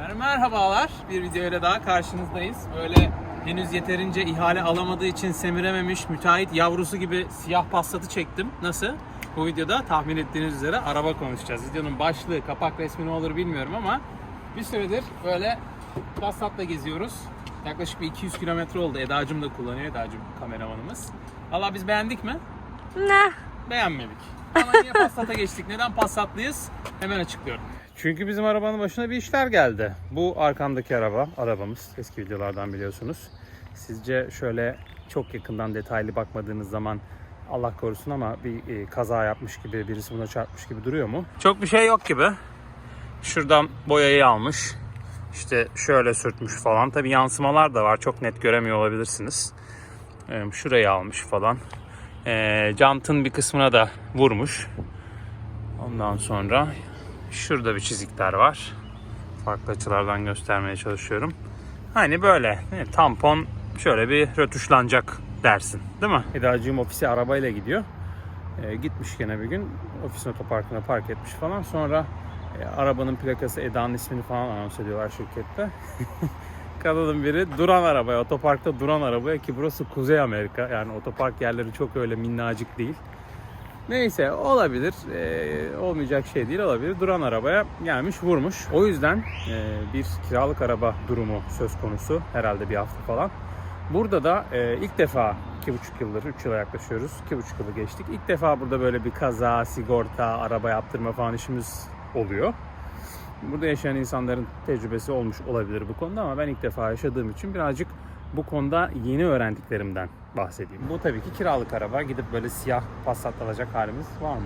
Yani merhabalar. Bir videoyla daha karşınızdayız. Böyle henüz yeterince ihale alamadığı için semirememiş müteahhit yavrusu gibi siyah Passat'ı çektim. Nasıl? Bu videoda tahmin ettiğiniz üzere araba konuşacağız. Videonun başlığı, kapak resmi ne olur bilmiyorum ama bir süredir böyle Passat'la geziyoruz. Yaklaşık bir 200 kilometre oldu. Eda'cım da kullanıyor. Eda'cım kameramanımız. Valla biz beğendik mi? Ne? beğenmedik. Ama niye Passat'a geçtik? Neden Passat'lıyız? Hemen açıklıyorum. Çünkü bizim arabanın başına bir işler geldi. Bu arkamdaki araba, arabamız. Eski videolardan biliyorsunuz. Sizce şöyle çok yakından detaylı bakmadığınız zaman Allah korusun ama bir e, kaza yapmış gibi, birisi buna çarpmış gibi duruyor mu? Çok bir şey yok gibi. Şuradan boyayı almış. İşte şöyle sürtmüş falan. Tabi yansımalar da var. Çok net göremiyor olabilirsiniz. Ee, Şurayı almış falan. Ee, jantın bir kısmına da vurmuş. Ondan sonra şurada bir çizikler var. Farklı açılardan göstermeye çalışıyorum. Hani böyle tampon şöyle bir rötuşlanacak dersin. Değil mi? Edacığım ofise arabayla gidiyor. Ee, gitmiş gene bir gün ofisin otoparkına park etmiş falan. Sonra e, arabanın plakası Eda'nın ismini falan anons ediyorlar şirkette. Kadının biri duran arabaya, otoparkta duran arabaya ki burası Kuzey Amerika. Yani otopark yerleri çok öyle minnacık değil. Neyse olabilir. Ee, olmayacak şey değil olabilir. Duran arabaya gelmiş vurmuş. O yüzden e, bir kiralık araba durumu söz konusu. Herhalde bir hafta falan. Burada da e, ilk defa 2,5 yıldır, 3 yıla yaklaşıyoruz. 2,5 yılı geçtik. İlk defa burada böyle bir kaza, sigorta, araba yaptırma falan işimiz oluyor. Burada yaşayan insanların tecrübesi olmuş olabilir bu konuda ama ben ilk defa yaşadığım için birazcık bu konuda yeni öğrendiklerimden bahsedeyim. Bu tabii ki kiralık araba. Gidip böyle siyah Passat alacak halimiz var mı?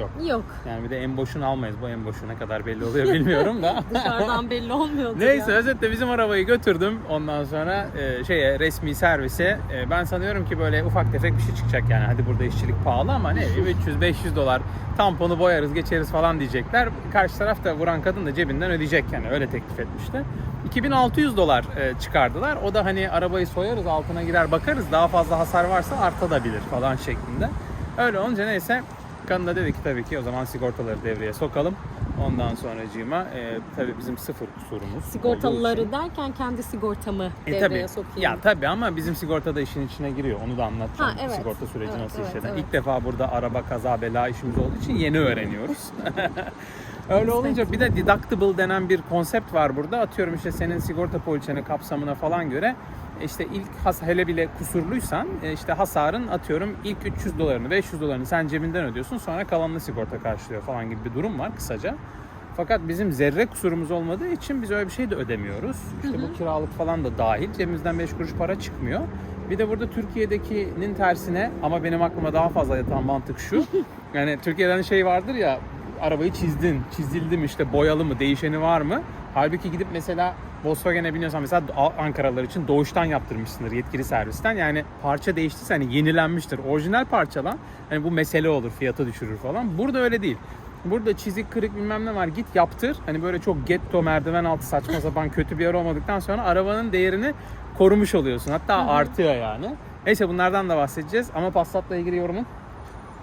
Yok. Yok. Yani bir de en boşunu almayız. Bu en boşu ne kadar belli oluyor bilmiyorum da. Dışarıdan belli olmuyordu Neyse ya. özetle bizim arabayı götürdüm. Ondan sonra e, şeye resmi servise. E, ben sanıyorum ki böyle ufak tefek bir şey çıkacak yani. Hadi burada işçilik pahalı ama ne 300-500 dolar tamponu boyarız geçeriz falan diyecekler. Karşı taraf da vuran kadın da cebinden ödeyecek yani öyle teklif etmişti. 2600 dolar e, çıkardılar. O da hani arabayı soyarız altına girer bakarız daha fazla hasar varsa artabilir falan şeklinde. Öyle olunca neyse kadın da dedi ki tabii ki o zaman sigortaları devreye sokalım. Ondan sonracığıma e, tabii bizim sıfır kusurumuz. Sigortalıları derken kendi sigortamı e devreye tabii. sokayım. Ya tabii ama bizim sigorta da işin içine giriyor. Onu da anlatacağım. Ha, evet. Sigorta süreci Evet, nasıl evet, işleden. evet. İlk defa burada araba kaza bela işimiz olduğu için yeni öğreniyoruz. Öyle olunca bir de deductible denen bir konsept var burada. Atıyorum işte senin sigorta poliçeni kapsamına falan göre işte ilk has hele bile kusurluysan e, işte hasarın atıyorum ilk 300 dolarını 500 dolarını sen cebinden ödüyorsun sonra kalanını sigorta karşılıyor falan gibi bir durum var kısaca. Fakat bizim zerre kusurumuz olmadığı için biz öyle bir şey de ödemiyoruz. İşte bu kiralık falan da dahil. Cebimizden 5 kuruş para çıkmıyor. Bir de burada Türkiye'dekinin tersine ama benim aklıma daha fazla yatan mantık şu. Yani Türkiye'den şey vardır ya arabayı çizdin, çizildi mi işte boyalı mı, değişeni var mı? Halbuki gidip mesela Volkswagen'e biniyorsan mesela Ankaralılar için doğuştan yaptırmışsındır yetkili servisten. Yani parça değiştiyse hani yenilenmiştir. Orijinal parça lan. Hani bu mesele olur, fiyatı düşürür falan. Burada öyle değil. Burada çizik kırık bilmem ne var git yaptır. Hani böyle çok getto merdiven altı saçma sapan kötü bir yer olmadıktan sonra arabanın değerini korumuş oluyorsun. Hatta artıyor yani. Neyse bunlardan da bahsedeceğiz. Ama Passat'la ilgili yorumun?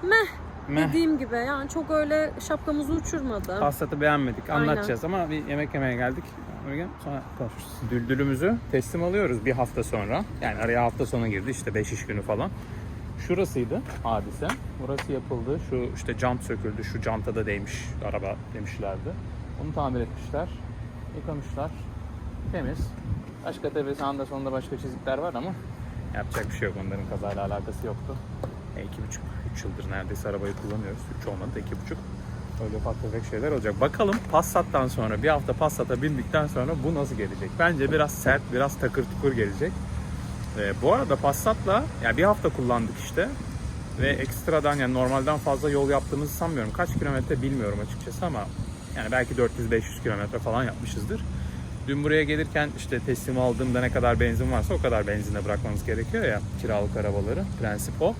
Meh. Meh. Dediğim gibi yani çok öyle şapkamızı uçurmadı. Passat'ı beğenmedik. Aynen. Anlatacağız ama bir yemek yemeye geldik. Sonra konuşuruz. Düldülümüzü teslim alıyoruz bir hafta sonra. Yani araya hafta sonu girdi işte 5 iş günü falan. Şurasıydı hadise. Burası yapıldı. Şu işte jant söküldü. Şu janta da değmiş araba demişlerdi. Onu tamir etmişler. Yıkamışlar. Temiz. Başka tabii sağında sonunda başka çizikler var ama yapacak bir şey yok. Onların kazayla alakası yoktu. E, iki buçuk, üç yıldır neredeyse arabayı kullanıyoruz. Üç olmadı da iki buçuk. Öyle ufak şeyler olacak. Bakalım Passat'tan sonra bir hafta Passat'a bindikten sonra bu nasıl gelecek? Bence biraz sert, biraz takır tukur gelecek. Ee, bu arada Passat'la ya bir hafta kullandık işte. Ve ekstradan yani normalden fazla yol yaptığımızı sanmıyorum. Kaç kilometre bilmiyorum açıkçası ama yani belki 400-500 kilometre falan yapmışızdır. Dün buraya gelirken işte teslim aldığımda ne kadar benzin varsa o kadar benzine bırakmamız gerekiyor ya kiralık arabaları. Prensip o.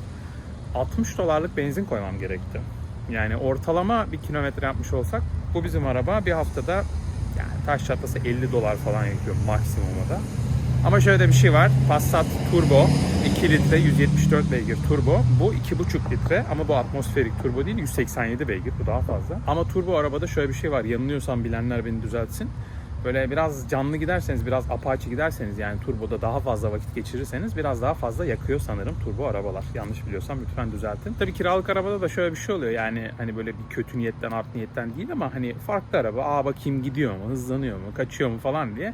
60 dolarlık benzin koymam gerekti. Yani ortalama bir kilometre yapmış olsak bu bizim araba bir haftada yani taş çatlasa 50 dolar falan yakıyor maksimumda. da. Ama şöyle de bir şey var. Passat Turbo 2 litre 174 beygir turbo. Bu 2,5 litre ama bu atmosferik turbo değil 187 beygir. Bu daha fazla. Ama turbo arabada şöyle bir şey var. Yanılıyorsam bilenler beni düzeltsin. Böyle biraz canlı giderseniz, biraz apaçı giderseniz yani turboda daha fazla vakit geçirirseniz biraz daha fazla yakıyor sanırım turbo arabalar. Yanlış biliyorsam lütfen düzeltin. Tabii kiralık arabada da şöyle bir şey oluyor yani hani böyle bir kötü niyetten, art niyetten değil ama hani farklı araba, aa bakayım gidiyor mu, hızlanıyor mu, kaçıyor mu falan diye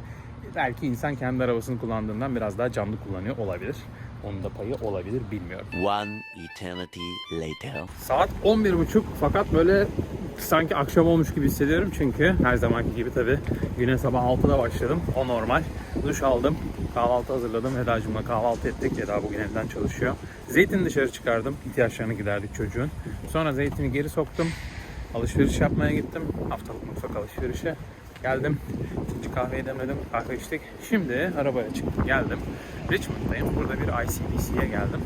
belki insan kendi arabasını kullandığından biraz daha canlı kullanıyor olabilir. Onun da payı olabilir bilmiyorum. One eternity later. Saat 11.30 fakat böyle sanki akşam olmuş gibi hissediyorum çünkü her zamanki gibi tabi güne sabah 6'da başladım. O normal. Duş aldım. Kahvaltı hazırladım. Eda'cığımla kahvaltı ettik. Eda bugün evden çalışıyor. Zeytini dışarı çıkardım. İhtiyaçlarını giderdik çocuğun. Sonra zeytini geri soktum. Alışveriş yapmaya gittim. Haftalık mutfak alışverişe. Geldim. Kahveyi demedim. Kahve içtik. Şimdi arabaya çıktım. Geldim. Richmond'dayım. Burada bir ICBC'ye geldim.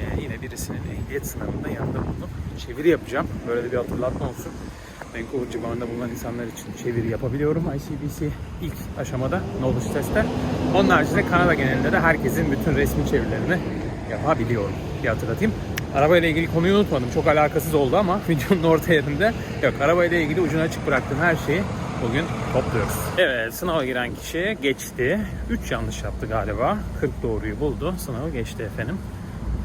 Ee, yine birisinin ehliyet sınavında yanında bulundum. Çeviri yapacağım. Böyle de bir hatırlatma olsun. Vancouver civarında bulunan insanlar için çeviri yapabiliyorum. ICBC ilk aşamada knowledge testte. Onun haricinde Kanada genelinde de herkesin bütün resmi çevirilerini yapabiliyorum. Bir hatırlatayım. Arabayla ilgili konuyu unutmadım. Çok alakasız oldu ama videonun orta yerinde yok. Arabayla ilgili ucunu açık bıraktığım her şeyi bugün topluyoruz. Evet sınava giren kişi geçti. 3 yanlış yaptı galiba. 40 doğruyu buldu. Sınavı geçti efendim.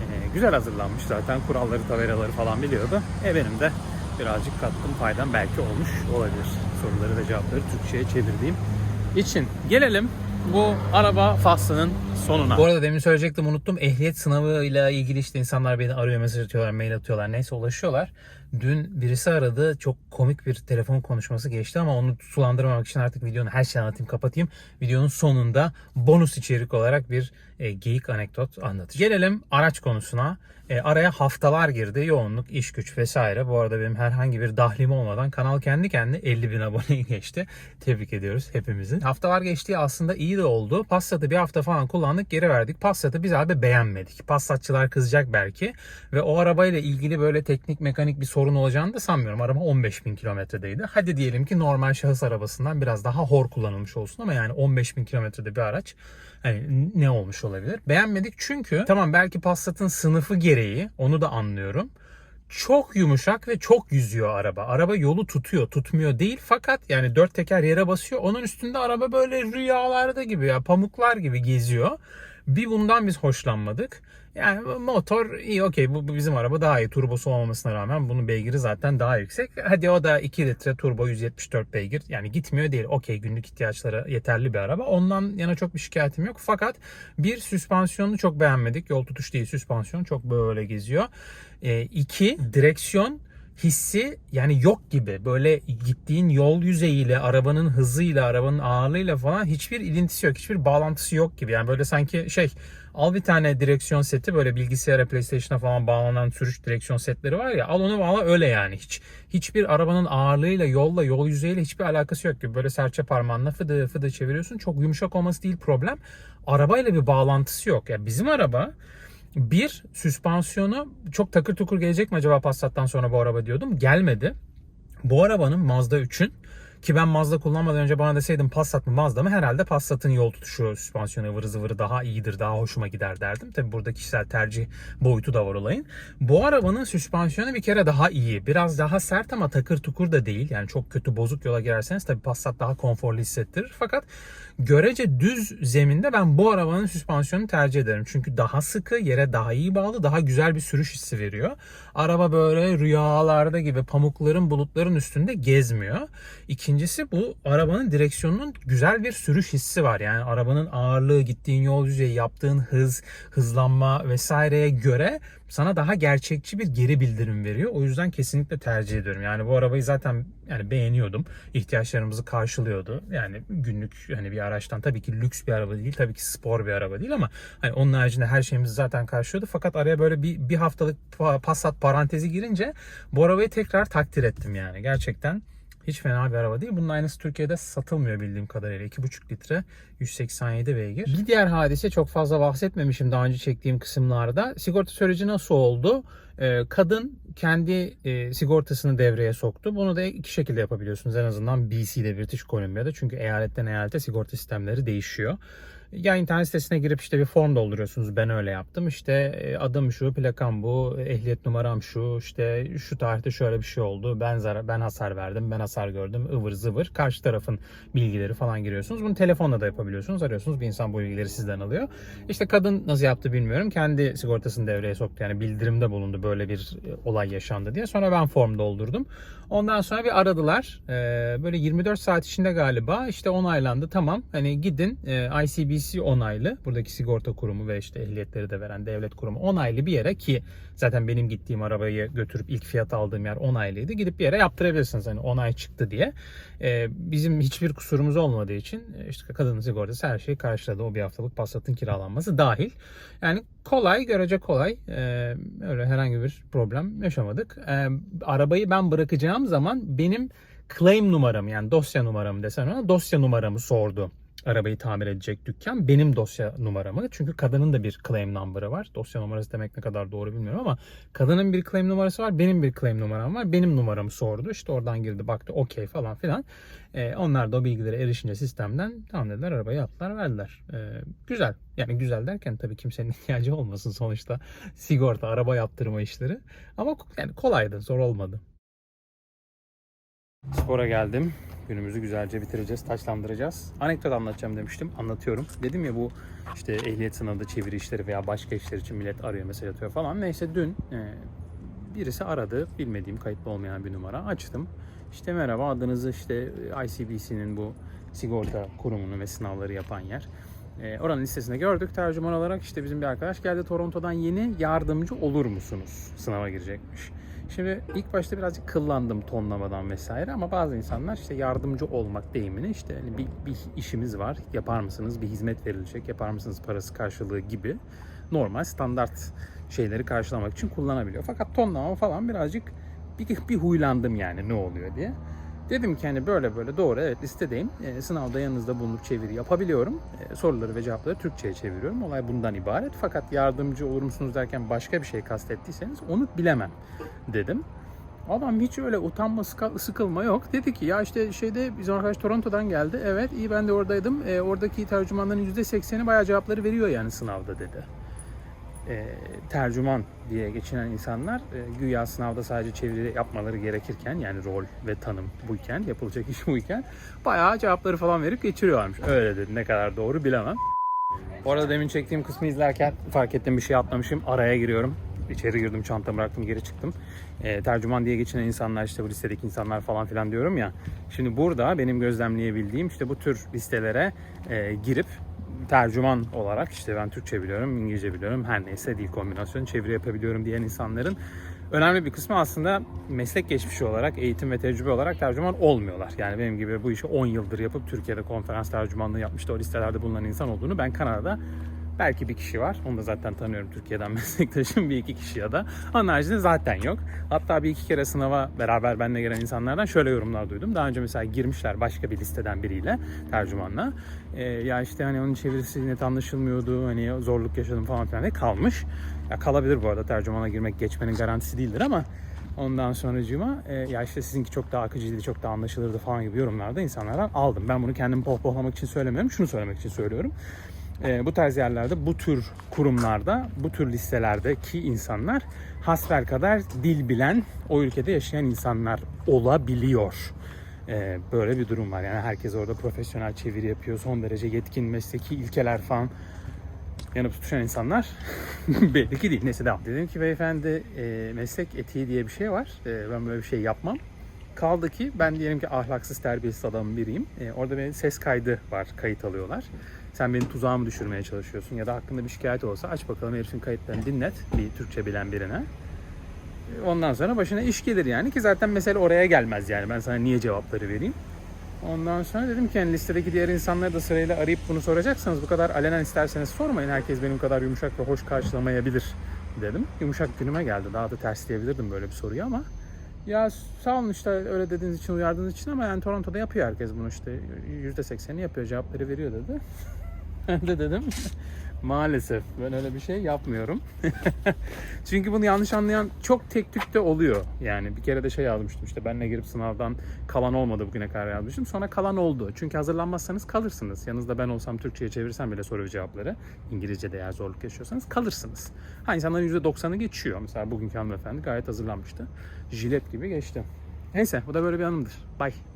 Ee, güzel hazırlanmış zaten. Kuralları, tabelaları falan biliyordu. E benim de birazcık katkım faydam belki olmuş olabilir. Soruları ve cevapları Türkçe'ye çevirdiğim için. Gelelim bu araba faslının sonuna. Bu arada demin söyleyecektim unuttum. Ehliyet sınavıyla ilgili işte insanlar beni arıyor, mesaj atıyorlar, mail atıyorlar. Neyse ulaşıyorlar. Dün birisi aradı. Çok komik bir telefon konuşması geçti ama onu sulandırmamak için artık videonun her şeyi anlatayım, kapatayım. Videonun sonunda bonus içerik olarak bir e, geyik anekdot anlatacağım. Gelelim araç konusuna. E, araya haftalar girdi. Yoğunluk, iş güç vesaire. Bu arada benim herhangi bir dahlim olmadan kanal kendi kendine 50 bin aboneyi geçti. Tebrik ediyoruz hepimizin. Haftalar geçtiği aslında iyi de oldu. Passat'ı bir hafta falan kullandık geri verdik. Passat'ı biz abi beğenmedik. Passatçılar kızacak belki. Ve o arabayla ilgili böyle teknik mekanik bir sorun olacağını da sanmıyorum. Araba 15 bin kilometredeydi. Hadi diyelim ki normal şahıs arabasından biraz daha hor kullanılmış olsun ama yani 15 bin kilometrede bir araç hani ne olmuş olabilir? Beğenmedik çünkü tamam belki Passat'ın sınıfı gereği onu da anlıyorum. Çok yumuşak ve çok yüzüyor araba. Araba yolu tutuyor, tutmuyor değil fakat yani dört teker yere basıyor. Onun üstünde araba böyle rüyalarda gibi ya pamuklar gibi geziyor. Bir bundan biz hoşlanmadık. Yani motor iyi okey bu, bizim araba daha iyi. Turbosu olmamasına rağmen bunun beygiri zaten daha yüksek. Hadi o da 2 litre turbo 174 beygir. Yani gitmiyor değil. Okey günlük ihtiyaçlara yeterli bir araba. Ondan yana çok bir şikayetim yok. Fakat bir süspansiyonunu çok beğenmedik. Yol tutuş değil süspansiyon çok böyle geziyor. E, iki direksiyon hissi yani yok gibi. Böyle gittiğin yol yüzeyiyle, arabanın hızıyla, arabanın ağırlığıyla falan hiçbir ilintisi yok. Hiçbir bağlantısı yok gibi. Yani böyle sanki şey al bir tane direksiyon seti böyle bilgisayara, PlayStation'a falan bağlanan sürüş direksiyon setleri var ya al onu bağla öyle yani. Hiç hiçbir arabanın ağırlığıyla, yolla, yol yüzeyiyle hiçbir alakası yok gibi. Böyle serçe parmağınla fıdı fıdı çeviriyorsun. Çok yumuşak olması değil problem. Arabayla bir bağlantısı yok. Ya yani bizim araba bir, süspansiyonu çok takır tukur gelecek mi acaba Passat'tan sonra bu araba diyordum. Gelmedi. Bu arabanın Mazda 3'ün ki ben Mazda kullanmadan önce bana deseydin Passat mı Mazda mı herhalde Passat'ın yol tutuşu süspansiyonu ıvırı zıvırı daha iyidir, daha hoşuma gider derdim. Tabi burada kişisel tercih boyutu da var olayın. Bu arabanın süspansiyonu bir kere daha iyi. Biraz daha sert ama takır tukur da değil. Yani çok kötü bozuk yola girerseniz tabi Passat daha konforlu hissettirir. Fakat görece düz zeminde ben bu arabanın süspansiyonunu tercih ederim. Çünkü daha sıkı, yere daha iyi bağlı, daha güzel bir sürüş hissi veriyor. Araba böyle rüyalarda gibi pamukların, bulutların üstünde gezmiyor. İkincisi bu arabanın direksiyonunun güzel bir sürüş hissi var. Yani arabanın ağırlığı, gittiğin yol yüzeyi, yaptığın hız, hızlanma vesaireye göre sana daha gerçekçi bir geri bildirim veriyor. O yüzden kesinlikle tercih ediyorum. Yani bu arabayı zaten yani beğeniyordum. İhtiyaçlarımızı karşılıyordu. Yani günlük hani bir araçtan tabii ki lüks bir araba değil, tabii ki spor bir araba değil ama hani onun haricinde her şeyimizi zaten karşılıyordu. Fakat araya böyle bir, bir haftalık Passat parantezi girince bu arabayı tekrar takdir ettim yani. Gerçekten hiç fena bir araba değil. Bunun aynısı Türkiye'de satılmıyor bildiğim kadarıyla. 2,5 litre 187 beygir. Bir diğer hadise çok fazla bahsetmemişim daha önce çektiğim kısımlarda. Sigorta süreci nasıl oldu? Ee, kadın kendi e, sigortasını devreye soktu. Bunu da iki şekilde yapabiliyorsunuz en azından BC'de British Columbia'da. Çünkü eyaletten eyalete sigorta sistemleri değişiyor. Ya internet sitesine girip işte bir form dolduruyorsunuz. Ben öyle yaptım. İşte e, adım şu, plakam bu, ehliyet numaram şu, işte şu tarihte şöyle bir şey oldu. Ben zarar, ben hasar verdim, ben hasar gördüm, ıvır zıvır. Karşı tarafın bilgileri falan giriyorsunuz. Bunu telefonla da yapabiliyorsunuz. Arıyorsunuz bir insan bu bilgileri sizden alıyor. İşte kadın nasıl yaptı bilmiyorum. Kendi sigortasını devreye soktu. Yani bildirimde bulundu böyle bir e, olay yaşandı diye. Sonra ben form doldurdum. Ondan sonra bir aradılar. Ee, böyle 24 saat içinde galiba işte onaylandı. Tamam hani gidin e, ICBC onaylı. Buradaki sigorta kurumu ve işte ehliyetleri de veren devlet kurumu onaylı bir yere ki zaten benim gittiğim arabayı götürüp ilk fiyat aldığım yer onaylıydı. Gidip bir yere yaptırabilirsiniz hani onay çıktı diye. Ee, bizim hiçbir kusurumuz olmadığı için e, işte kadının sigortası her şeyi karşıladı. O bir haftalık Passat'ın kiralanması dahil. Yani kolay, görece kolay. Ee, öyle herhangi bir problem yaşamadık. Ee, arabayı ben bırakacağım zaman benim claim numaramı yani dosya numaramı desen ona dosya numaramı sordu. Arabayı tamir edecek dükkan benim dosya numaramı. Çünkü kadının da bir claim number'ı var. Dosya numarası demek ne kadar doğru bilmiyorum ama kadının bir claim numarası var. Benim bir claim numaram var. Benim numaramı sordu. İşte oradan girdi baktı okey falan filan. Ee, onlar da o bilgilere erişince sistemden tamam dediler arabayı attılar verdiler. Ee, güzel. Yani güzel derken tabii kimsenin ihtiyacı olmasın sonuçta sigorta, araba yaptırma işleri. Ama yani kolaydı, zor olmadı. Spora geldim. Günümüzü güzelce bitireceğiz, taçlandıracağız. Anekdot anlatacağım demiştim. Anlatıyorum. Dedim ya bu işte ehliyet sınavında çeviri işleri veya başka işler için millet arıyor, mesaj atıyor falan. Neyse dün e, birisi aradı. Bilmediğim, kayıtlı olmayan bir numara. Açtım. İşte merhaba adınızı işte ICBC'nin bu sigorta kurumunu ve sınavları yapan yer. E, oranın listesinde gördük. Tercüman olarak işte bizim bir arkadaş geldi Toronto'dan yeni yardımcı olur musunuz? Sınava girecekmiş. Şimdi ilk başta birazcık kıllandım tonlamadan vesaire ama bazı insanlar işte yardımcı olmak deyimini işte hani bir, bir işimiz var yapar mısınız bir hizmet verilecek yapar mısınız parası karşılığı gibi normal standart şeyleri karşılamak için kullanabiliyor. Fakat tonlama falan birazcık bir, bir huylandım yani ne oluyor diye. Dedim ki hani böyle böyle doğru evet listedeyim. E, sınavda yanınızda bulunup çeviri yapabiliyorum. E, soruları ve cevapları Türkçe'ye çeviriyorum. Olay bundan ibaret. Fakat yardımcı olur musunuz derken başka bir şey kastettiyseniz onu bilemem dedim. Adam hiç öyle utanma sıkılma yok. Dedi ki ya işte şeyde bizim arkadaş Toronto'dan geldi. Evet iyi ben de oradaydım. E, oradaki tercümanların %80'i bayağı cevapları veriyor yani sınavda dedi e, tercüman diye geçinen insanlar e, güya sınavda sadece çeviri yapmaları gerekirken yani rol ve tanım buyken yapılacak iş buyken bayağı cevapları falan verip geçiriyorlarmış. Öyle dedi ne kadar doğru bilemem. Bu arada demin çektiğim kısmı izlerken fark ettim bir şey atlamışım. Araya giriyorum. İçeri girdim, çantamı bıraktım, geri çıktım. E, tercüman diye geçinen insanlar işte bu listedeki insanlar falan filan diyorum ya. Şimdi burada benim gözlemleyebildiğim işte bu tür listelere e, girip tercüman olarak işte ben Türkçe biliyorum, İngilizce biliyorum, her neyse dil kombinasyonu çeviri yapabiliyorum diyen insanların önemli bir kısmı aslında meslek geçmişi olarak, eğitim ve tecrübe olarak tercüman olmuyorlar. Yani benim gibi bu işi 10 yıldır yapıp Türkiye'de konferans tercümanlığı yapmış da o listelerde bulunan insan olduğunu ben Kanada'da Belki bir kişi var. Onu da zaten tanıyorum Türkiye'den meslektaşım. Bir iki kişi ya da. Onun haricinde zaten yok. Hatta bir iki kere sınava beraber benimle gelen insanlardan şöyle yorumlar duydum. Daha önce mesela girmişler başka bir listeden biriyle tercümanla. Ee, ya işte hani onun çevirisi net anlaşılmıyordu. Hani zorluk yaşadım falan filan diye kalmış. Ya kalabilir bu arada tercümana girmek geçmenin garantisi değildir ama Ondan sonracığıma e, ya işte sizinki çok daha akıcıydı, çok daha anlaşılırdı falan gibi yorumlarda insanlardan aldım. Ben bunu kendimi pohpohlamak için söylemiyorum. Şunu söylemek için söylüyorum. E, bu tarz yerlerde, bu tür kurumlarda, bu tür listelerdeki insanlar hasbel kadar dil bilen, o ülkede yaşayan insanlar olabiliyor. E, böyle bir durum var. Yani herkes orada profesyonel çeviri yapıyor, son derece yetkin mesleki ilkeler falan yanıp tutuşan insanlar belli ki değil. Neyse devam. Dedim ki beyefendi e, meslek etiği diye bir şey var. E, ben böyle bir şey yapmam. Kaldı ki ben diyelim ki ahlaksız terbiyesiz adamın biriyim. E, orada benim ses kaydı var, kayıt alıyorlar. Sen benim tuzağımı düşürmeye çalışıyorsun ya da hakkında bir şikayet olsa aç bakalım herifin kayıtlarını dinlet bir Türkçe bilen birine. Ondan sonra başına iş gelir yani ki zaten mesele oraya gelmez yani ben sana niye cevapları vereyim. Ondan sonra dedim ki yani listedeki diğer insanları da sırayla arayıp bunu soracaksanız bu kadar alenen isterseniz sormayın. Herkes benim kadar yumuşak ve hoş karşılamayabilir dedim. Yumuşak günüme geldi. Daha da tersleyebilirdim böyle bir soruyu ama ya sağ olun işte öyle dediğiniz için, uyardığınız için ama yani Toronto'da yapıyor herkes bunu işte. %80'i yapıyor, cevapları veriyor dedi. De dedim maalesef ben öyle bir şey yapmıyorum. Çünkü bunu yanlış anlayan çok tek tük de oluyor. Yani bir kere de şey yazmıştım işte benle girip sınavdan kalan olmadı bugüne kadar yazmıştım. Sonra kalan oldu. Çünkü hazırlanmazsanız kalırsınız. Yanınızda ben olsam Türkçe'ye çevirsem bile soru cevapları İngilizce'de eğer zorluk yaşıyorsanız kalırsınız. Ha insanların %90'ı geçiyor. Mesela bugünkü hanımefendi gayet hazırlanmıştı. Jilet gibi geçti. Neyse bu da böyle bir anımdır. Bye.